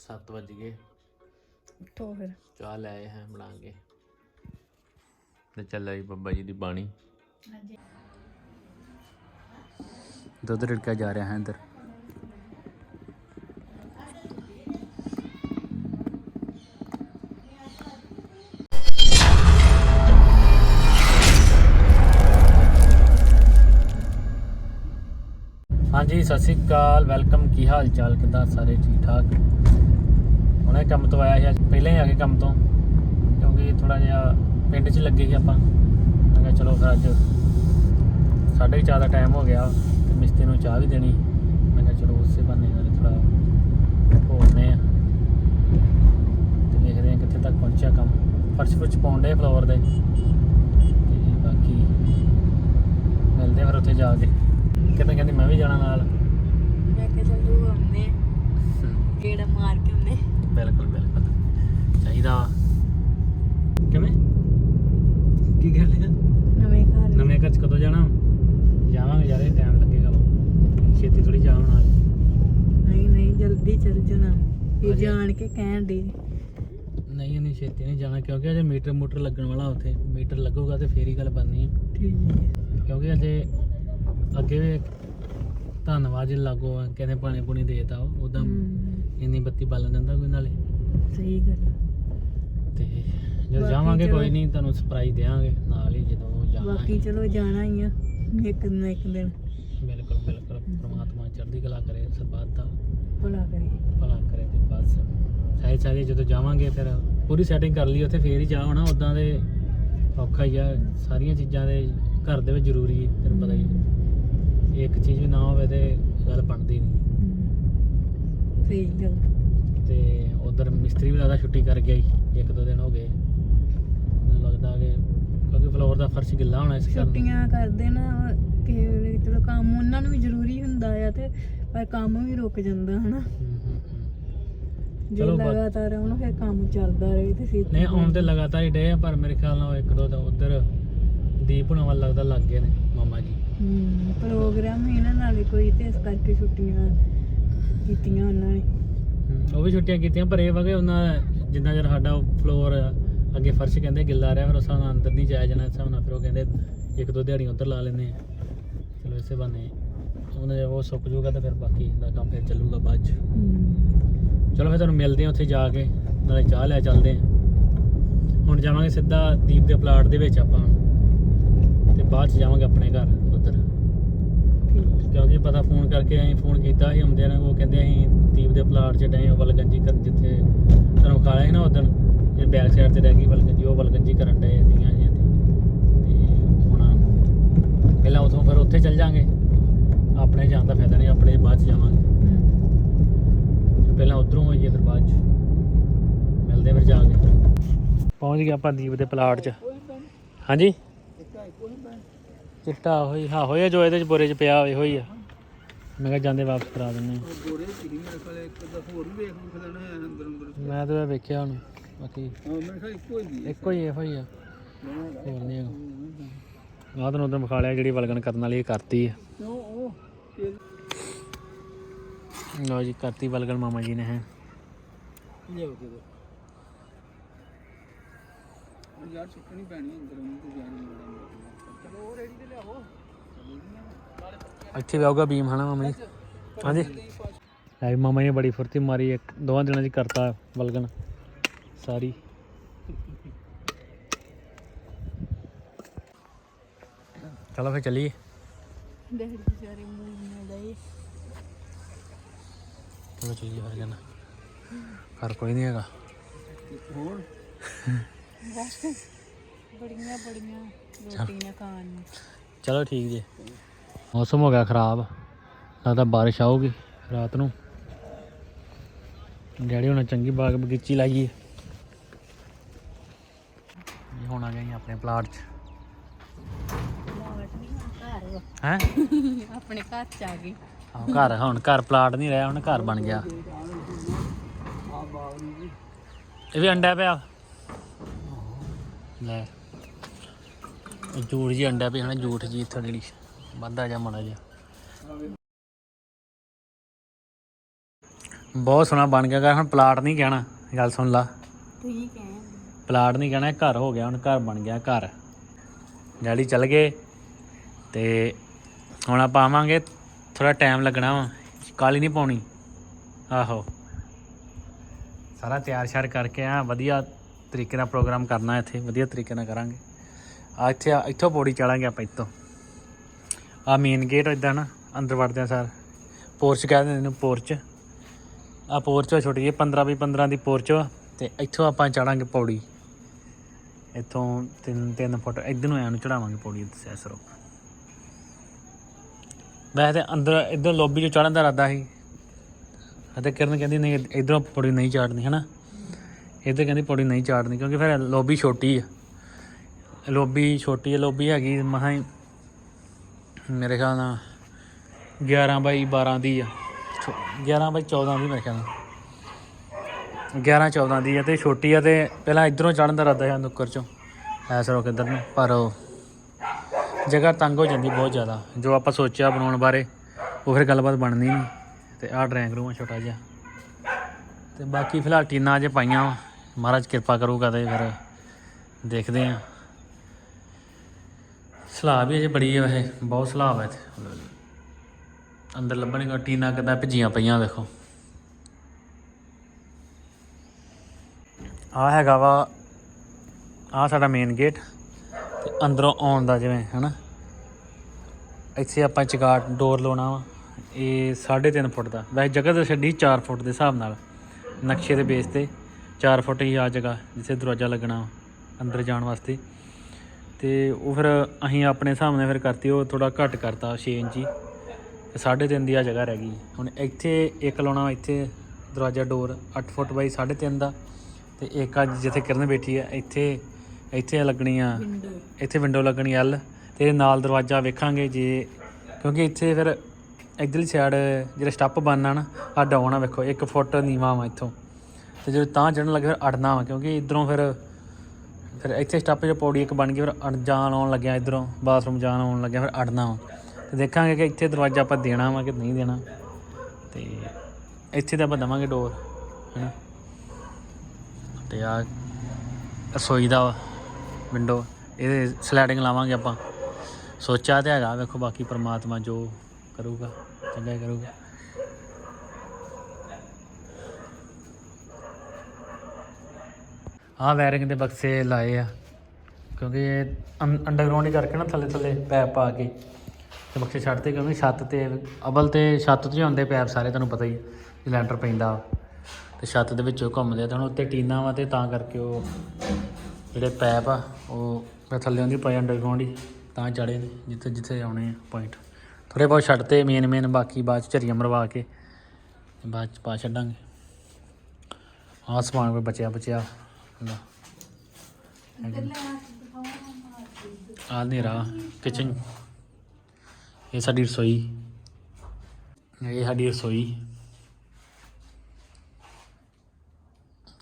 7 ਵਜ ਗਏ। ਉੱਠੋ ਫਿਰ। ਚਾਹ ਲੈ ਆਏ ਹਾਂ ਬਣਾ ਕੇ ਤੇ ਚੱਲ ਆਈ ਬੱਬਾ ਜੀ ਦੀ ਬਾਣੀ। ਦੁੱਧ ਰਿੜਕਾ ਜਾ ਰਿਹਾ ਹੈ ਅੰਦਰ। ਹਾਂਜੀ ਸਤਿ ਸ਼੍ਰੀ ਅਕਾਲ। ਵੈਲਕਮ। ਕੀ ਹਾਲ ਚਾਲ? ਕਿਦਾਂ ਸਾਰੇ ਠੀਕ ਠਾਕ ਹੁਣੇ ਕੰਮ ਤੋਂ ਆਇਆ ਸੀ ਅੱਜ ਪਹਿਲਾਂ ਹੀ ਆ ਗਏ ਕੰਮ ਤੋਂ ਕਿਉਂਕਿ ਥੋੜਾ ਜਿਹਾ ਪਿੰਡ 'ਚ ਲੱਗੇ ਸੀ ਆਪਾਂ। ਮੈਂ ਕਿਹਾ ਚਲੋ ਫਿਰ ਅੱਜ ਸਾਢੇ ਕੁ ਚਾਰ ਦਾ ਟਾਈਮ ਹੋ ਗਿਆ ਤੇ ਮਿਸਤਰੀ ਨੂੰ ਚਾਹ ਵੀ ਦੇਣੀ। ਮੈਂ ਕਿਹਾ ਚਲੋ ਉਸੇ ਬੰਨੇ ਨਾਲ ਥੋੜਾ ਹੋਣੇ ਆ ਤੇ ਦੇਖਦੇ ਆ ਕਿੱਥੇ ਤੱਕ ਪਹੁੰਚਿਆ ਕੰਮ। ਫਰਸ਼ ਫੁਰਸ਼ ਪਾਉਣ ਦੇ ਫਲੋਰ ਦੇ। ਤੇ ਬਾਕੀ ਮਿਲਦੇ ਫਿਰ ਉੱਥੇ ਜਾ ਕੇ। ਕਿਤੇ ਕਹਿੰਦੀ ਮੈਂ ਵੀ ਜਾਣਾ ਨਾਲ। ਮੈਂ ਕਿਹਾ ਚੱਲ ਆਉਂਦੇ। ਕਿਹੜਾ ਮਾਰ ਕੇ ਉਹਨੇ ਬਿਲਕੁਲ ਬਿਲਕੁਲ। ਚਾਹੀਦਾ ਵਾ। ਕਿਵੇਂ? ਕੀ ਕਰ ਲਿਆ ਨਵੇਂ ਘਰ। ਨਵੇਂ ਘਰ ਚ ਕਦੋਂ ਜਾਣਾ? ਜਾਵਾਂਗੇ ਯਾਰ ਇਹ ਟਾਈਮ ਲੱਗੇਗਾ ਵਾ। ਛੇਤੀ ਥੋੜੀ ਨਾਲ। ਨਹੀਂ ਨਹੀਂ ਜਲਦੀ ਚੱਲ ਜਾਣਾ। ਇਹ ਜਾਣ ਕੇ ਕਹਿਣ ਦੀ ਨਹੀਂ ਨਹੀਂ ਛੇਤੀ ਨਹੀਂ ਜਾਣਾ ਕਿਉਂਕਿ ਅਜੇ ਮੀਟਰ ਮੋਟਰ ਲੱਗਣ ਵਾਲਾ ਉੱਥੇ। ਮੀਟਰ ਲੱਗੂਗਾ ਤੇ ਫੇਰ ਹੀ ਗੱਲ ਬਣਨੀ ਹੈ। ਠੀਕ ਹੈ। ਕਿਉਂਕਿ ਅਜੇ ਅੱਗੇ ਵੀ ਧੰਨਵਾਦ ਜੀ ਲਾਗੋ ਆ, ਕਹਿੰਦੇ ਪਾਣੀ ਪੂਣੀ ਦੇਤਾ ਉਦਾਂ ਹਮ, ਇੰਨੀ ਬੱਤੀ ਬਾਲਣ ਦਿੰਦਾ ਕੋਈ ਨਾਲੇ? ਸਹੀ ਗੱਲ ਤੇ ਜਦੋਂ ਬਾਕੀ ਜਾਵਾਂਗੇ ਚਲੋ- ਕੋਈ ਨਹੀਂ ਤੁਹਾਨੂੰ ਸਰਪ੍ਰਾਈਜ਼ ਦੇਵਾਂਗੇ ਨਾਲ ਹੀ ਜਦੋਂ ਜਾਣਾ ਬਾਕੀ ਚਲੋ ਜਾਣਾ ਹੀ ਆ ਇੱਕ ਨਾ ਇੱਕ ਦਿਨ। ਬਿਲਕੁਲ ਬਿਲਕੁਲ। ਪ੍ਰਮਾਤਮਾ ਚੜ੍ਹਦੀ ਕਲਾ ਕਰੇ ਸਰਬੱਤ ਦਾ ਭਲਾ ਕਰੇ। ਭਲਾ ਕਰੇ ਤੇ ਬਸ। ਸਾਰੇ ਸਾਰੇ ਜਦੋਂ ਜਾਵਾਂਗੇ ਫਿਰ ਪੂਰੀ ਸੈਟਿੰਗ ਕਰ ਲਈ ਉੱਥੇ ਫੇਰ ਹੀ ਜਾ ਹੋਣਾ ਉਦਾਂ ਦੇ ਔਖਾ ਹੀ ਆ। ਸਾਰੀਆਂ ਚੀਜ਼ਾਂ ਦੇ ਘਰ ਦੇ ਵਿੱਚ ਜ਼ਰੂਰੀ ਹੈ ਤੈਨੂੰ ਪਤਾ ਹੀ ਹੈ। ਇੱਕ ਚੀਜ਼ ਵੀ ਨਾ ਹੋਵੇ ਤੇ ਗੱਲ ਬਣਦੀ ਨਹੀਂ। ਸਹੀ ਗੱਲ ਤੇ ਉਧਰ ਮਿਸਤਰੀ ਵੀ ਲੱਗਦਾ ਛੁੱਟੀ ਕਰ ਗਿਆ ਸੀ ਇੱਕ ਦੋ ਦਿਨ ਹੋ ਗਏ। ਮੈਨੂੰ ਲੱਗਦਾ ਕਿ ਕਿਉਂਕਿ ਫਲੋਰ ਦਾ ਫਰਸ਼ ਗਿੱਲਾ ਹੋਣਾ ਇਸ ਕਾਰਨ। ਛੁੱਟੀਆਂ ਕਰਦੇ ਨਾ ਵੇਲੇ ਚਲੋ ਕੰਮ ਉਹਨਾਂ ਨੂੰ ਵੀ ਜ਼ਰੂਰੀ ਹੁੰਦਾ ਆ ਤੇ ਪਰ ਕੰਮ ਵੀ ਰੁਕ ਜਾਂਦਾ ਹਨਾ। ਜੇ ਚਲੋ ਬਾ- ਲਗਾਤਾਰ ਆਉਣ ਫਿਰ ਕੰਮ ਚੱਲਦਾ ਰਹੇ ਤੇ ਫਿਰ ਨਹੀਂ ਆਉਣ ਤੇ ਲਗਾਤਾਰ ਹੀ ਡੇ ਆ ਪਰ ਮੇਰੇ ਖਿਆਲ ਨਾਲ ਉਹ ਇੱਕ ਦੋ ਤਾਂ ਉਧਰ ਦੀਪ ਹੁਣਾਂ ਵੱਲ ਲੱਗਦਾ ਲੱਗ ਗਏ ਨੇ ਮਾਮਾ ਜੀ। ਪ੍ਰੋਗਰਾਮ ਹੀ ਨਾ ਨਾਲੇ ਕੋਈ ਤੇ ਇਸ ਕਰਕੇ ਛੁੱਟੀਆਂ ਕੀਤੀਆਂ ਉਹਨਾਂ ਨੇ। ਹਮ, ਉਹ ਵੀ ਛੁੱਟੀਆਂ ਕੀਤੀਆਂ ਪਰ ਇਹ ਵਗੇ ਉਹਨਾਂ ਜਿੰਨਾ ਚਿਰ ਸਾਡਾ ਫਲੋਰ ਅੱਗੇ ਫਰਸ਼ ਕਹਿੰਦੇ ਗਿੱਲਾ ਰਿਹਾ ਫਿਰ ਉਸ ਹਿਸਾਬ ਨਾਲ ਅੰਦਰ ਨਹੀਂ ਜਾਇਆ ਜਾਣਾ ਇਸ ਹਿਸਾਬ ਨਾਲ ਫਿਰ ਉਹ ਕਹਿੰਦੇ ਇੱਕ ਦੋ ਦਿਹਾੜੀਆਂ ਉੱਧਰ ਲਾ ਲੈਂਦੇ ਆ। ਚਲੋ ਇਸੇ ਬਹਾਨੇ। ਉਹਨਾਂ ਜੇ ਉਹ ਸੁੱਕ ਜਾਊਗਾ ਤਾਂ ਫਿਰ ਬਾਕੀ ਦਾ ਕੰਮ ਫਿਰ ਚੱਲੂਗਾ ਬਾਅਦ ਚ। ਚਲੋ ਫਿਰ ਤੁਹਾਨੂੰ ਮਿਲਦੇ ਹਾਂ ਉੱਥੇ ਜਾ ਕੇ ਨਾਲੇ ਚਾਹ ਲੈ ਚੱਲਦੇ ਹੁਣ ਜਾਵਾਂਗੇ ਸਿੱਧਾ ਦੀਪ ਦੇ ਪਲਾਟ ਦੇ ਵਿੱਚ ਆਪਾਂ। ਤੇ ਬਾਅਦ ਚ ਜਾਵਾਂਗੇ ਆਪਣੇ ਘਰ। ਕਿਉਂਕਿ ਪਤਾ ਫੋਨ ਕਰਕੇ ਅਸੀਂ ਫੋਨ ਕੀਤਾ ਸੀ ਹੁੰਦੇ ਨੇ ਉਹ ਕਹਿੰਦੇ ਅਸੀਂ ਦੀਪ ਦੇ ਪਲਾਟ 'ਚ ਡਏ ਹਾਂ ਵਲਗੰਜੀ ਕਰ ਜਿੱਥੇ ਤੁਹਾਨੂੰ ਖਾਇਆ ਸੀ ਨਾ ਉਦੋਂ ਜੇ ਬੈਕ ਸਾਈਡ ਤੇ ਰਹਿ ਗਈ ਵਲਗੰਜੀ ਉਹ ਵਲਗੰਜੀ ਕਰਨ ਡਏ ਦੀਆਂ ਜੀ ਤੇ। ਹੁਣ ਪਹਿਲਾਂ ਉਥੋਂ ਫਿਰ ਉੱਥੇ ਚੱਲ ਜਾਾਂਗੇ। ਆਪਣੇ ਜਾਣ ਦਾ ਫਾਇਦਾ ਨਹੀਂ ਆਪਣੇ ਬਾਅਦ ਚ ਜਾਵਾਂਗੇ। ਹਮ, ਪਹਿਲਾਂ ਉਧਰੋਂ ਹੋਈਏ ਫਿਰ ਬਾਅਦ ਚ। ਮਿਲਦੇ ਫਿਰ ਜਾ ਕੇ। ਪਹੁੰਚ ਗਏ ਆਪਾਂ ਦੀਪ ਦੇ ਪਲਾਟ 'ਚ। ਹਾਂਜੀ? ਚਿੱਟਾ ਹੋਈ ਹਾਂ ਹੋਇਆ ਜੋ ਇਹਦੇ ਚ ਬੋਰੇ 'ਚ ਪਿਆ ਹੋਇਆ ਹੋਈ ਆ। ਮੈਂ ਕਿਹਾ ਜਾਂਦੇ ਵਾਪਸ ਕਰਾ ਦਿੰਦੇ ਆ। ਗੋਰੇ ਸੀ ਮੇਰੇ ਕੋਲ ਇੱਕ ਦਾ ਹੋਰ ਵੀ ਵੇਖ ਲਿਖ ਲੈਣਾ ਹੈ ਅੰਦਰ ਅੰਦਰ। ਮੈਂ ਤਾਂ ਵੇਖਿਆ ਹੁਣ ਬਾਕੀ ਹਾਂ ਮੇਰੇ ਖਿਆਲ ਇੱਕੋ ਹੀ ਹੈ। ਇੱਕੋ ਹੀ ਇਹੋ ਹੀ ਆ। ਹੋਰ ਨਹੀਂ ਹੈਗਾ। ਆਹ ਤੈਨੂੰ ਉਧਰ ਵਿਖਾ ਲਿਆ ਜਿਹੜੀ ਵਲਗਣ ਕਰਨ ਵਾਲੀ ਇਹ ਕਰਤੀ ਆ। ਉਹ ਉਹ ਤੇਲ ਲਓ ਜੀ ਕਰਤੀ ਵਲਗਣ ਮਾਮਾ ਜੀ ਨੇ ਹੈ। ਲਿਆਓ ਦੇ ਦੋ ਯਾਰ ਚੁੱਕਣੀ ਪੈਣੀ ਅੰਦਰ ਤੇ ਜਾਣ ਨਹੀਂ ਦੇਣਾ ਉਹ ਰੈਡੀ ਤੇ ਲਿਆਓ ਇੱਥੇ ਵੀ ਆਊਗਾ ਬੀਮ ਹਨਾ ਮਾਮਾ ਜੀ? ਹਾਂਜੀ। ਲੈ ਮਾਮਾ ਜੀ ਨੇ ਬੜੀ ਫੁਰਤੀ ਮਾਰੀ ਇੱਕ ਦੋਵਾਂ ਦਿਨਾਂ 'ਚ ਕਰਤਾ ਵਲਗਣ ਸਾਰੀ। ਚਲੋ ਫਿਰ ਚੱਲੀਏ। ਡੈਡੀ ਵਿਚਾਰੇ ਮੂੰਹ ਨਾਲ ਗਏ ਚਲੋ ਚੱਲੀਏ ਫਿਰ ਜਾਣਾ ਘਰ ਕੋਈ ਨਹੀਂ ਹੈਗਾ। ਹੋਰ? ਬੜੀਆਂ ਬੜੀਆਂ। ਰੋਟੀਆਂ ਖਾਣ ਨੂੰ। ਚਲੋ ਠੀਕ ਜੀ। ਮੌਸਮ ਹੋ ਗਿਆ ਖਰਾਬ। ਲੱਗਦਾ ਬਾਰਿਸ਼ ਆਊਗੀ ਰਾਤ ਨੂੰ। ਡੈਡੀ ਹੁਣ ਚੰਗੀ ਬਾਗ ਬਗੀਚੀ ਲਾਈਏ। ਇਹ ਹੁਣ ਆ ਗਏ ਆਪਣੇ ਪਲਾਟ 'ਚ। ਘਰ ਵਾ। ਹੈ? ਆਪਣੇ ਘਰ ਚ ਆ ਗਏ। ਹਾਂ ਘਰ ਹੁਣ ਘਰ ਪਲਾਟ ਨਹੀਂ ਰਿਹਾ ਹੁਣ ਘਰ ਬਣ ਗਿਆ। ਇਹ ਵੀ ਅੰਡਾ ਪਿਆ। ਲੈ। ਜੂੜ ਜੀ ਅੰਡਾ ਪਿਆ ਹਨਾ ਜੂਠ ਜੀ ਇੱਥੋਂ ਜਿਹੜੀ ਵੱਧਾ ਜਾ ਮਾੜਾ ਜਿਹਾ। ਬਹੁਤ ਸੋਹਣਾ ਬਣ ਗਿਆ ਗਾ ਹੁਣ ਪਲਾਟ ਨਹੀਂ ਕਹਿਣਾ ਗੱਲ ਸੁਣ ਲਾ। ਤੁਸੀਂ ਕਹਿ। ਪਲਾਟ ਨਹੀਂ ਕਹਿਣਾ ਘਰ ਹੋ ਗਿਆ ਹੁਣ ਘਰ ਬਣ ਗਿਆ ਘਰ। ਡੈਡੀ ਚੱਲ ਗਏ ਤੇ ਹੁਣ ਆਪਾਂ ਆਵਾਂਗੇ ਥੋੜਾ ਟਾਈਮ ਲੱਗਣਾ ਵਾ ਕਾਲੀ ਨਹੀਂ ਪਾਉਣੀ। ਆਹੋ। ਸਾਰਾ ਤਿਆਰ ਸ਼ਿਆਰ ਕਰਕੇ ਆ ਵਧੀਆ ਤਰੀਕੇ ਨਾਲ ਪ੍ਰੋਗਰਾਮ ਕਰਨਾ ਇੱਥੇ ਵਧੀਆ ਤਰੀਕੇ ਨਾਲ ਕਰਾਂਗੇ। ਆ ਇੱਥੇ ਆ- ਇੱਥੋਂ ਪੌੜੀ ਚੜਾਂਗੇ ਆਪਾਂ ਇੱਥੋਂ। ਆ ਮੇਨ ਗੇਟ ਇਦਾਂ ਨਾ, ਅੰਦਰ ਵੜਦੇ ਆ ਸਰ ਪੋਰਚ ਕਹਿੰਦੇ ਨੇ ਇਹਨੂੰ ਪੋਰਚ ਆ ਪੋਰਚ ਛੋਟੀ ਜਿਹੀ 15 ਵੀ 15 ਦੀ ਪੋਰਚ ਵਾ ਤੇ ਇੱਥੋਂ ਆਪਾਂ ਚੜਾਂਗੇ ਪੌੜੀ। ਇੱਥੋਂ 3 3 ਫੁੱਟ, ਇੱਧਰ ਨੂੰ ਐਂ ਚੜਾਵਾਂਗੇ ਪੌੜੀ ਸੈਸਰੋ ਵੈਸੇ ਤੇ ਅੰਦਰ, ਇੱਧਰ ਲੌਬੀ 'ਚ ਚੜਨ ਦਾ ਇਰਾਦਾ ਸੀ। ਅਤੇ ਕਿਰਨ ਕਹਿੰਦੀ ਨਹੀਂ, ਇਧਰੋਂ ਪੌੜੀ ਨਹੀਂ ਚਾੜਨੀ ਹੈ ਨਾ ਇੱਧਰ ਕਹਿੰਦੀ ਪੌੜੀ ਨਹੀਂ ਚਾੜਨੀ, ਕਿਉਂਕਿ ਫਿਰ ਲੌਬੀ ਛੋਟੀ ਆ। ਲੋਬੀ, ਛੋਟੀ ਹੈ ਲੌਬੀ ਹੈਗੀ ਮਹਾਂ ਹੀ ਮੇਰੇ ਖਿਆਲ ਨਾਲ 11 ਬਾਈ 12 ਦੀ ਆ। ਛੋ- 11 ਬਾਈ 14 ਦੀ ਮੇਰੇ ਖਿਆਲ ਨਾਲ। 11 14 ਦੀ ਆ ਤੇ ਛੋਟੀ ਆ ਤੇ ਪਹਿਲਾਂ ਇਧਰੋਂ ਚੜਨ ਦਾ ਇਰਾਦਾ ਹੈ ਨੁੱਕਰ ਚੋਂ। ਐਸ ਕਿੱਧਰ ਨੂੰ, ਪਰ ਉਹ ਜਗ੍ਹਾ ਤੰਗ ਹੋ ਜਾਂਦੀ ਬਹੁਤ ਜ਼ਿਆਦਾ। ਜੋ ਆਪਾਂ ਸੋਚਿਆ ਬਣਾਉਣ ਬਾਰੇ, ਉਹ ਫਿਰ ਗੱਲਬਾਤ ਬਣਨੀ ਨਹੀਂ। ਤੇ ਆਹ ਡਰਾਇੰਗ ਰੂਮ ਆ ਛੋਟਾ ਜਿਹਾ। ਤੇ ਬਾਕੀ ਫਿਲਹਾਲ ਟੀਨਾਂ ਅਜੇ ਪਾਈਆਂ ਮਹਾਰਾਜ ਕਿਰਪਾ ਕਰੂਗਾ ਤੇ ਫਿਰ ਦੇਖਦੇ ਆਂ। ਸਲਾਬ ਵੀ ਅਜੇ ਬੜੀ ਹੈ ਵੈਸੇ, ਬਹੁਤ ਸਲਾਬ ਹੈ ਇੱਥੇ। ਅੰਦਰ ਲੱਭਣਗੇ ਟੀਨਾਂ ਕਿੱਦਾਂ ਭਿੱਜੀਆਂ ਪਈਆਂ ਦੇਖੋ ਆ ਹੈਗਾ ਵਾ ਆ ਸਾਡਾ ਮੇਨ ਗੇਟ ਤੇ ਅੰਦਰੋਂ ਆਉਣ ਦਾ ਜਿਵੇਂ, ਹਨਾ। ਇੱਥੇ ਆਪਾਂ ਚਗਾਟ ਡੋਰ ਲਾਉਣਾ ਵਾ, ਇਹ 3.5 ਫੁੱਟ ਦਾ। ਵੈਸੇ ਜਗ੍ਹਾ ਤਾਂ ਛੱਡੀ 4 ਫੁੱਟ ਦੇ ਹਿਸਾਬ ਨਾਲ, ਨਕਸ਼ੇ ਦੇ ਬੇਸ ਤੇ। 4 ਫੁੱਟ ਹੀ ਆ ਜਗ੍ਹਾ, ਜਿੱਥੇ ਦਰਵਾਜ਼ਾ ਲੱਗਣਾ ਵਾ, ਅੰਦਰ ਜਾਣ ਵਾਸਤੇ। ਤੇ ਉਹ ਫਿਰ ਅਸੀਂ ਆਪਣੇ ਹਿਸਾਬ ਨਾਲ ਫਿਰ ਕਰਤੀ ਉਹ ਥੋੜਾ ਘੱਟ ਕਰਤਾ 6 ਇੰਚੀ ਤੇ 3.5 ਦੀ ਆ ਜਗ੍ਹਾ ਰਹਿ ਗਈ। ਹੁਣ ਇੱਥੇ ਇੱਕ ਲਾਉਣਾ ਇੱਥੇ ਦਰਵਾਜ਼ਾ ਡੋਰ 8 ਫੁੱਟ ਬਾਈ 3.5 ਦਾ। ਤੇ ਇੱਕ ਅੱਜ ਜਿੱਥੇ ਕਿਰਨ ਬੈਠੀ ਆ ਇੱਥੇ ਇੱਥੇ ਲੱਗਣੀ ਆ ਇੱਥੇ ਵਿੰਡੋ ਲੱਗਣੀ ਐਲ ਤੇ ਨਾਲ ਦਰਵਾਜ਼ਾ ਵੇਖਾਂਗੇ ਜੇ ਕਿਉਂਕਿ ਇੱਥੇ ਫਿਰ ਇੱਧਰਲੀ ਸਾਈਡ ਜਿਹੜਾ ਸਟੱਪ ਬਣਨਾ ਨਾ ਆ ਡਾਉਣਾ ਵੇਖੋ 1 ਫੁੱਟ ਨੀਵਾ ਵਾ ਇੱਥੋਂ। ਤੇ ਜਦੋਂ ਤਾਂ ਚੜਨ ਲੱਗੇ ਫਿਰ ਅੜਨਾ ਵਾ ਕਿਉਂਕਿ ਇਧਰੋਂ ਫਿਰ ਫਿਰ ਇੱਥੇ ਸਟੱਪ ਜੇ ਪੌੜੀ ਇੱਕ ਬਣ ਗਈ, ਫਿਰ ਅੜ ਜਾਣ ਆਉਣ ਲੱਗਿਆ ਇਧਰੋਂ ਬਾਥਰੂਮ ਜਾਣ ਆਉਣ ਲੱਗਿਆ, ਫਿਰ ਅੜਨਾ ਵਾ। ਤੇ ਦੇਖਾਂਗੇ ਕਿ ਇੱਥੇ ਦਰਵਾਜ਼ਾ ਆਪਾਂ ਦੇਣਾ ਵਾ ਕਿ ਨਹੀਂ ਦੇਣਾ। ਤੇ ਇੱਥੇ ਤਾਂ ਆਪਾਂ ਦੇਵਾਂਗੇ ਡੋਰ ਹੈਨਾ। ਤੇ ਆ ਰਸੋਈ ਦਾ ਵਿੰਡੋ ਇਹਦੇ ਸਲਾਈਡਿੰਗ ਲਾਵਾਂਗੇ ਆਪਾਂ। ਸੋਚਿਆ ਤੇ ਹੈਗਾ, ਵੇਖੋ ਬਾਕੀ ਪਰਮਾਤਮਾ ਜੋ ਕਰੂਗਾ, ਚੰਗਾ ਹੀ ਕਰੂਗਾ। ਆਹ ਵਾਇਰਿੰਗ ਦੇ ਬਕਸੇ ਲਾਏ ਆ। ਕਿਉਂਕਿ ਇਹ ਅੰਡਰਗਰਾਉਂਡ ਹੀ ਕਰਕੇ ਨਾ ਥੱਲੇ ਥੱਲੇ ਪੈਪ ਪਾ ਕੇ ਤੇ ਬਕਸੇ ਛੱਡਤੇ ਕਿਉਂਕਿ ਛੱਤ ਤੇ ਅਵਲ ਤੇ ਛੱਤ ਤੇ ਹੀ ਹੁੰਦੇ ਪੈਪ ਸਾਰੇ ਤੁਹਾਨੂੰ ਪਤਾ ਹੀ ਹੈ, ਜੇ ਲੈਂਟਰ ਪੈਂਦਾ ਤੇ ਛੱਤ ਦੇ ਵਿੱਚੋਂ ਘੁੰਮਦੇ ਆ ਤੇ ਹੁਣ ਉੱਤੇ ਟੀਨਾ ਵਾ ਤੇ ਤਾਂ ਕਰਕੇ ਉਹ ਜਿਹੜੇ ਪੈਪ ਆ ਉਹ ਫਿਰ ਥੱਲੇ ਆਉਂਦੀ ਪਏ ਅੰਡਰਗਰਾਉਂਡ ਹੀ ਤਾਂ ਚੜੇ ਨੇ ਜਿੱਥੇ ਜਿੱਥੇ ਆਉਣੇ ਆ ਪੁਆਇੰਟ ਥੋੜੇ ਬਹੁਤ ਛੱਡਤੇ ਮੇਨ ਮੇਨ ਬਾਕੀ ਬਾਅਦ ਚ ਝਰੀਆਂ ਮਰਵਾ ਕੇ ਬਾਅਦ ਚ ਪਾ ਛੱਡਾਂਗੇ। ਆਹ ਸਮਾਨ ਕੋਈ ਬਚਿਆ ਬਚਿਆ। ਹੁੰਦਾ ਆ ਨੇਰਾ ਕਿਚਨ ਇਹ ਸਾਡੀ ਰਸੋਈ। ਇਹ ਸਾਡੀ ਰਸੋਈ।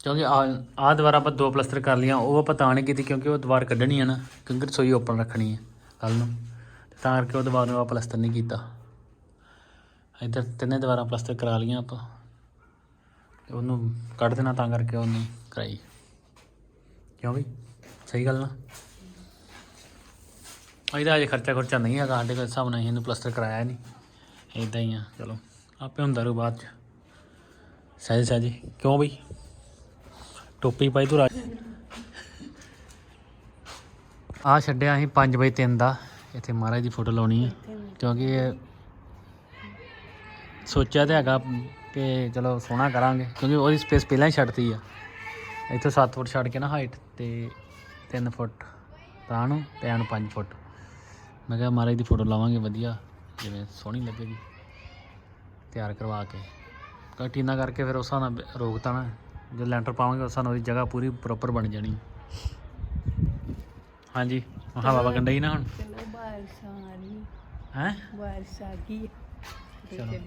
ਕਿਉਂਕਿ ਆ ਆ ਦੁਬਾਰਾ ਆਪਾਂ ਦੋ ਪਲਸਤਰ ਕਰ ਲੀਆਂ ਉਹ ਆਪਾਂ ਤਾਂ ਨਹੀਂ ਕੀਤੀ ਕਿਉਂਕਿ ਉਹ ਦੀਵਾਰ ਕੱਢਣੀ ਹੈ ਨਾ ਕਿਉਂਕਿ ਰਸੋਈ ਓਪਨ ਰੱਖਣੀ ਹੈ ਕੱਲ ਨੂੰ। ਤੇ ਕਰਕੇ ਉਹ ਦੀਵਾਰ ਨੂੰ ਆਪਾਂ ਪਲਸਤਰ ਨਹੀਂ ਕੀਤਾ। ਇੱਧਰ ਤਿੰਨੇ ਦੀਵਾਰਾਂ ਪਲਸਤਰ ਕਰਾ ਲੀਆਂ ਆਪਾਂ। ਉਹਨੂੰ ਕੱਢ ਦੇਣਾ ਤਾਂ ਕਰਕੇ ਉਹਨੂੰ ਕਰਾਈ। ਕਿਉਂ ਬਈ? ਸਹੀ ਗੱਲ ਨਾ। ਇਹਦਾ ਅਜੇ ਖਰਚਾ ਖਰਚਾ ਨਹੀਂ ਹੈਗਾ, ਸਾਡੇ ਕੋਲ ਹਿਸਾਬ ਨਾਲ ਅਸੀਂ ਇਹਨੂੰ ਪਲਸਤਰ ਕਰਾਇਆ ਨਹੀਂ। ਇਦਾਂ ਹੀ ਆ, ਚਲੋ। ਆਪੇ ਹੁੰਦਾ ਰੂ ਬਾਅਦ ਚ। ਸਹੀ ਸਹੀ ਕਿਉਂ ਬਈ? ਟੋਪੀ ਪਾਈ ਤੂੰ ਰਾਜ ਆ ਛੱਡਿਆ ਅਸੀਂ 5 ਬਾਈ 3 ਦਾ। ਇੱਥੇ ਮਹਾਰਾਜ ਦੀ ਫੋਟੋ ਲਾਉਣੀ ਹੈ ਕਿਉਂਕਿ ਸੋਚਿਆ ਤੇ ਹੈਗਾ ਕਿ ਚਲੋ ਸੋਹਣਾ ਕਰਾਂਗੇ। ਕਿਉਂਕਿ ਉਹਦੀ ਸਪੇਸ ਪਹਿਲਾਂ ਹੀ ਛੱਡਤੀ ਆ। ਇੱਥੋਂ 7 ਫੁੱਟ ਛੱਡ ਕੇ ਨਾ ਹਾਈਟ ਤੇ 3 ਫੁੱਟ ਤਾਂ ਨੂੰ ਤੇ ਐਨ 5 ਫੁੱਟ। ਮੈਂ ਕਿਹਾ ਮਹਾਰਾਜ ਦੀ ਫੋਟੋ ਲਾਵਾਂਗੇ ਵਧੀਆ। ਜਿਵੇਂ ਸੋਹਣੀ ਲੱਗੇਗੀ। ਤਿਆਰ ਕਰਵਾ ਕੇ। ਕਿਉਂਕਿ ਟੀਨਾ ਕਰਕੇ ਫਿਰ ਉਸ ਨਾਲ ਰੋਕਤਾ ਨਾ। ਜੇ ਲੈਂਟਰ ਪਾਵਾਂਗੇ ਉਸ ਨਾਲ ਉਹਦੀ ਜਗ੍ਹਾ ਪੂਰੀ ਪ੍ਰੋਪਰ ਬਣ ਜਾਣੀ। ਹਾਂਜੀ ਹਵਾ ਵਗਣ ਡਈ ਨਾ ਹੁਣ। ਚਲੋ ਬਾਰਿਸ਼ ਆ ਰਹੀ। ਹੈ? ਬਾਰਿਸ਼ ਆ ਗਈ। ਚਲੋ।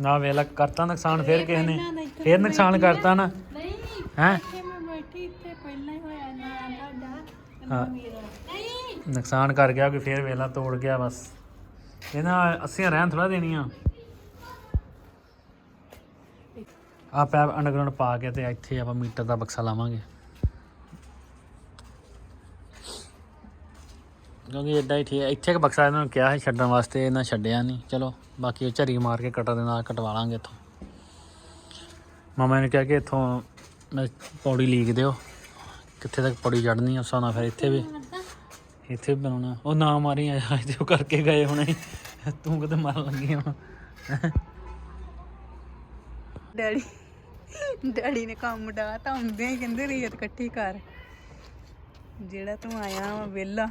ਨਾ ਵੇਲਾ ਕਰਤਾ ਨੁਕਸਾਨ ਫੇਰ ਕਿਸੇ ਨੇ। ਫੇਰ ਨੁਕਸਾਨ ਕਰਤਾ ਨਾ। ਨਹੀਂ ਹੈ? ਇੱਥੇ ਮੈਂ ਬੈਠੀ ਇੱਥੇ ਪਹਿਲਾਂ ਹੀ ਹੋਇਆ ਨਾ ਤੁਹਾਡਾ ਹਾਂ। ਮੇਰਾ। ਨਹੀਂ। ਨੁਕਸਾਨ ਕਰ ਗਿਆ ਕਿ ਫੇਰ ਵੇਲਾ ਤੋੜ ਗਿਆ ਬਸ। ਇਹਨਾਂ ਅਸੀਂ ਰਹਿਣ ਥੋੜਾ ਦੇਣੀਆਂ। ਆ ਪੈਪ ਅੰਡਰਗਰਾਉਂਡ ਪਾ ਕੇ ਤੇ ਇੱਥੇ ਆਪਾਂ ਮੀਟਰ ਦਾ ਬਕਸਾ ਲਾਵਾਂਗੇ। ਕਿਉਂਕਿ ਇਦਾਂ ਹੀ ਠੀਕ ਹੈ। ਇੱਥੇ ਇੱਕ ਬਕਸਾ ਇਹਨਾਂ ਨੂੰ ਕਿਹਾ ਹੈ ਛੱਡਣ ਵਾਸਤੇ, ਇਹਨਾਂ ਛੱਡਿਆ ਨਹੀਂ ਚਲੋ, ਬਾਕੀ ਉਹ ਝਰੀ ਮਾਰ ਕੇ ਕਟਰ ਦੇ ਨਾਲ ਕਟਵਾ ਲਾਂਗੇ ਇੱਥੋਂ। ਮਾਮਾ ਨੇ ਕਿਹਾ ਕਿ ਇੱਥੋਂ ਮੈਂ ਪੌੜੀ ਲੀਕ ਦਿਓ। ਕਿੱਥੇ ਤੱਕ ਪੌੜੀ ਚੜਨੀ ਉਸ ਨਾਲ ਫਿਰ ਇੱਥੇ ਵੀ। ਇੱਥੇ ਵੀ ਬਣਾਉਣਾ। ਉਹ ਨਾ ਮਾਰੀ ਆ ਤੇ ਉਹ ਕਰਕੇ ਗਏ ਹੁਣੇ। ਤੂੰ ਕਿਤੇ ਮਾਰਨ ਲੱਗੀ ਹੁਣ ਡੈਡੀ ਡੈਡੀ ਨੇ ਕੰਮ ਡਾ ਤਾਂ ਆਉਂਦੇ ਹੀ ਕਹਿੰਦੇ ਰੇਤ ਇਕੱਠੀ ਕਰ। ਜਿਹੜਾ ਤੂੰ ਆਇਆ ਵਾ ਵਿਹਲਾ।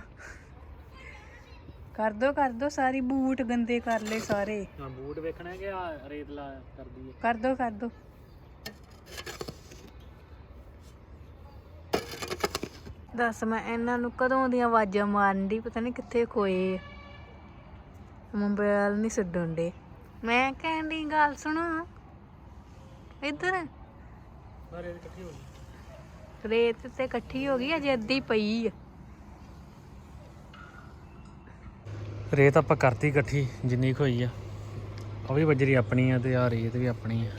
ਕਰ ਦੋ ਕਰ ਦੋ ਸਾਰੀ ਬੂਟ ਗੰਦੇ ਕਰ ਲੈ ਸਾਰੇ। ਹਾਂ ਬੂਟ ਵੇਖਣਾ ਕਿ ਆ ਰੇਤ ਲਾ ਕਰਦੀ ਹੈ ਕਰ ਦੋ ਕਰ ਦੋ। ਦੱਸ ਮੈਂ ਇਹਨਾਂ ਨੂੰ ਕਦੋਂ ਦੀਆਂ ਆਵਾਜ਼ਾਂ ਮਾਰਨ ਦੀ ਪਤਾ ਨਹੀਂ ਕਿੱਥੇ ਖੋਏ ਮੋਬਾਈਲ ਨਹੀਂ ਛੱਡਣ ਦੇ ਮੈਂ ਕਹਿੰਦੀ ਗੱਲ ਸੁਣੋ। ਇੱਧਰ। ਪਰ ਇਹ ਇਕੱਠੀ ਹੋ ਗਈ। ਰੇਤ ਤੇ ਇਕੱਠੀ ਹੋ ਗਈ ਅਜੇ ਅੱਧੀ ਪਈ ਆ। ਰੇਤ ਆਪਾਂ ਕਰਤੀ ਇਕੱਠੀ, ਜਿੰਨੀ ਕੁ ਹੋਈ ਆ। ਉਹ ਵੀ ਬਜਰੀ ਆਪਣੀ ਆ ਤੇ ਆ ਰੇਤ ਵੀ ਆਪਣੀ ਆ।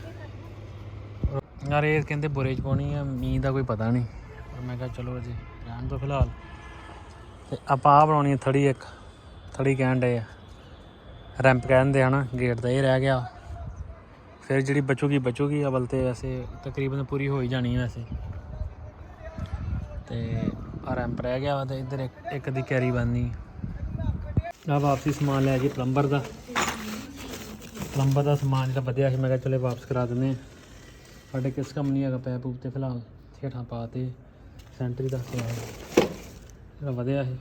ਆ ਰੇਤ ਕਹਿੰਦੇ ਬੁਰੇ ਚ ਪਾਉਣੀ ਆ, ਮੀਂਹ ਦਾ ਕੋਈ ਪਤਾ ਨਹੀਂ। ਪਰ ਮੈਂ ਕਿਹਾ ਚਲੋ ਅਜੇ ਰਹਿਣ ਤੋਂ ਫਿਲਹਾਲ। ਤੇ ਆਪਾਂ ਆ ਬਣਾਉਣੀ ਆ ਥੜੀ ਇੱਕ, ਥੜੀ ਕਹਿਣ ਡਏ ਆ। ਰੈਂਪ ਕਹਿੰਦੇ ਹਨਾ, ਗੇਟ ਦਾ ਇਹ ਰਹਿ ਗਿਆ। ਫਿਰ ਜਿਹੜੀ ਬਚੂਗੀ ਬਚੂਗੀ, ਅਵਲ ਤੇ ਵੈਸੇ ਤਕਰੀਬਨ ਪੂਰੀ ਹੋ ਹੀ ਜਾਣੀ ਵੈਸੇ। ਤੇ ਆ ਰੈਂਪ ਰਹਿ ਗਿਆ ਵਾ ਤੇ ਇੱਧਰ ਇੱਕ ਇੱਕ ਦੀ ਕੈਰੀ ਬਣਨੀ। ਆ ਵਾਪਸੀ ਸਮਾਨ ਲੈ ਜੀ ਪਲੰਬਰ ਦਾ। ਪਲੰਬਰ ਦਾ ਸਮਾਨ ਜਿਹੜਾ ਵਧਿਆ ਸੀ, ਮੈਂ ਕਿਹਾ ਚਲੇ ਵਾਪਸ ਕਰਾ ਦਿੰਦੇ ਆ ਸਾਡੇ ਕਿਸ ਕੰਮ ਨਹੀਂ ਹੈਗਾ ਪੈਪ ਪੂਪ ਤੇ ਫਿਲਹਾਲ ਠੇਠਾਂ ਪਾਤੇ ਸੈਂਟਰੀ ਦਾ ਹੀ ਜਿਹੜਾ ਵਧਿਆ ਸੀ,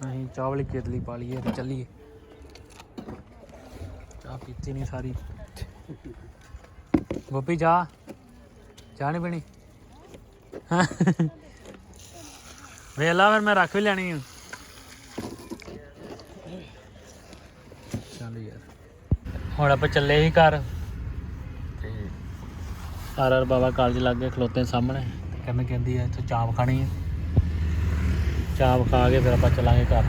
ਅਸੀਂ ਚਾਹ ਵਾਲੀ ਕੇਤਲੀ ਪਾ ਲਈਏ ਤੇ ਚੱਲੀਏ। ਚਾਹ ਪੀਤੀ ਨਹੀਂ ਸਾਰੀ। ਗੋਪੀ ਜਾ ਚਾਹ ਨਹੀਂ ਪੀਣੀ? ਵੇਲਾ ਫਿਰ, ਮੈਂ ਰੱਖ ਵੀ ਲੈਣੀ ਆ ਚੱਲ ਯਾਰ ਹੁਣ ਆਪਾਂ ਚੱਲੇ ਹੀ ਘਰ। ਤੇ ਆਰ ਆਰ ਬਾਬਾ ਕਾਲਜ ਲੱਗੇ ਖਲੋਤੇ ਸਾਹਮਣੇ। ਤੇ ਕਰਨ ਕਹਿੰਦੀ ਐ ਇੱਥੇ ਚਾਪ ਖਾਣੀ ਹੈ ਚਾਪ ਖਾ ਕੇ ਫਿਰ ਆਪਾਂ ਚੱਲਾਂਗੇ ਘਰ।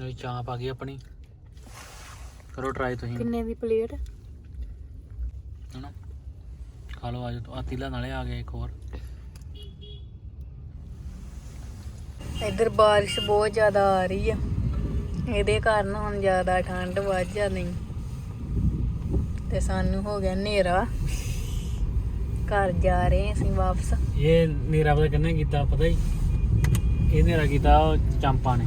ਇਹ ਚਾਪ ਆ ਗਈ ਆਪਣੀ। ਕਰੋ ਟਰਾਈ ਤੁਸੀਂ। ਕਿੰਨੇ ਦੀ ਪਲੇਟ? ਹਨਾ? ਖਾ ਲਓ ਅੱਜ ਆ ਤੀਲਾ ਨਾਲੇ ਆ ਗਿਆ ਇੱਕ ਹੋਰ। ਇੱਧਰ ਬਾਰਿਸ਼ ਬਹੁਤ ਜ਼ਿਆਦਾ ਆ ਰਹੀ ਆ। ਇਹਦੇ ਕਾਰਨ ਹੁਣ ਜ਼ਿਆਦਾ ਠੰਡ ਵੱਧ ਜਾਣੀ। ਤੇ ਸਾਨੂੰ ਹੋ ਗਿਆ ਹਨੇਰਾ। ਘਰ ਜਾ ਰਹੇ ਹਾਂ ਅਸੀਂ ਵਾਪਸ। ਇਹ ਨੀਰਾ ਪਤਾ ਕਿੰਨੇ ਕੀਤਾ ਪਤਾ ਹੀ ਇਹ ਨੀਰਾ ਕੀਤਾ ਚੰਪਾ ਨੇ।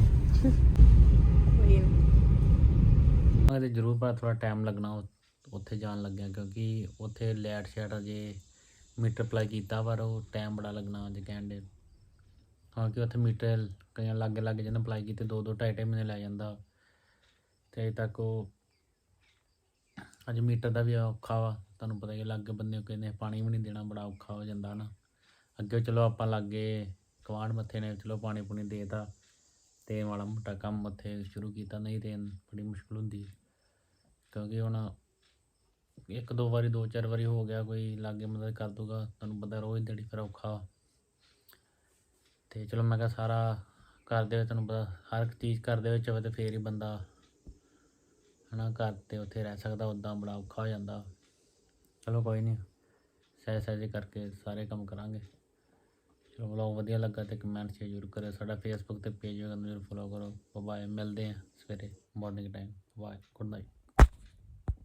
ਉਹਦੇ ਜ਼ਰੂਰ ਪਰ ਥੋੜਾ ਟਾਈਮ ਲੱਗਣਾ ਉੱਥੇ ਜਾਣ ਲੱਗਿਆ ਕਿਉਂਕਿ ਉੱਥੇ ਲੈਟ ਸ਼ੈਟ ਅਜੇ ਮੀਟਰ ਅਪਲਾਈ ਕੀਤਾ ਪਰ ਉਹ ਟਾਈਮ ਬੜਾ ਲੱਗਣਾ ਅਜੇ ਕਹਿੰਦੇ ਹਾਂ ਕਿ ਉੱਥੇ ਮੀਟਰ ਕਈਆਂ ਲੱਗੇ ਲੱਗ ਜਿਹਨੇ ਅਪਲਾਈ ਕੀਤੇ ਦੋ ਦੋ ਢਾਈ ਢਾਈ ਮਹੀਨੇ ਲੈ ਜਾਂਦਾ। ਤੇ ਅਜੇ ਤੱਕ ਉਹ ਅੱਜ ਮੀਟਰ ਦਾ ਵੀ ਔਖਾ ਵਾ। ਤੁਹਾਨੂੰ ਪਤਾ ਹੀ ਹੈ, ਲਾਗੇ ਬੰਦੇ ਕਹਿੰਦੇ ਪਾਣੀ ਵੀ ਨਹੀਂ ਦੇਣਾ ਬੜਾ ਔਖਾ ਹੋ ਜਾਂਦਾ ਨਾ। ਅੱਗੇ ਚਲੋ ਆਪਾਂ ਲੱਗੇ ਕਵਾਂਡ ਮੱਥੇ ਨੇ ਚਲੋ ਪਾਣੀ ਪੂਣੀ ਦੇਤਾ ਤੇ। ਮਾੜਾ ਮੋਟਾ ਕੰਮ ਉੱਥੇ ਸ਼ੁਰੂ ਕੀਤਾ ਨਹੀਂ ਤੇ ਬੜੀ ਮੁਸ਼ਕਲ ਹੁੰਦੀ ਕਿਉਂਕਿ ਹੁਣ ਇੱਕ ਦੋ ਵਾਰੀ ਦੋ ਚਾਰ ਵਾਰੀ ਹੋ ਗਿਆ ਕੋਈ ਲਾਗੇ ਮਦਦ ਕਰ ਦੂਗਾ। ਤੁਹਾਨੂੰ ਪਤਾ ਰੋਜ਼ ਦਿਹਾੜੀ ਫਿਰ ਔਖਾ। ਵਾ। ਤੇ ਚਲੋ ਮੈਂ ਕਿਹਾ ਸਾਰਾ ਘਰ ਦੇ ਵਿੱਚ ਤੁਹਾਨੂੰ ਪਤਾ, ਹਰ ਇੱਕ ਚੀਜ਼ ਘਰ ਦੇ ਵਿੱਚ ਹੋਵੇ ਤੇ ਫੇਰ ਹੀ ਬੰਦਾ ਹਨਾ ਘਰ ਤੇ ਉੱਥੇ ਰਹਿ ਸਕਦਾ ਉਦਾਂ ਬੜਾ ਔਖਾ ਹੋ ਜਾਂਦਾ। ਚਲੋ ਕੋਈ ਨਹੀਂ ਸਹਿ ਸਹਿਜੇ ਕਰਕੇ ਸਾਰੇ ਕੰਮ ਕਰਾਂਗੇ। ਚਲੋ ਵਲੌਗ ਵਧੀਆ ਲੱਗਾ ਤੇ ਕਮੈਂਟ ਸ਼ੇਅਰ ਜ਼ਰੂਰ ਕਰਿਓ। ਸਾਡਾ ਫੇਸਬੁੱਕ ਤੇ ਪੇਜ ਵੀ ਜ਼ਰੂਰ ਫੋਲੋ ਕਰੋ। ਬਾਏ ਮਿਲਦੇ ਆ ਸਵੇਰੇ morning time bye good night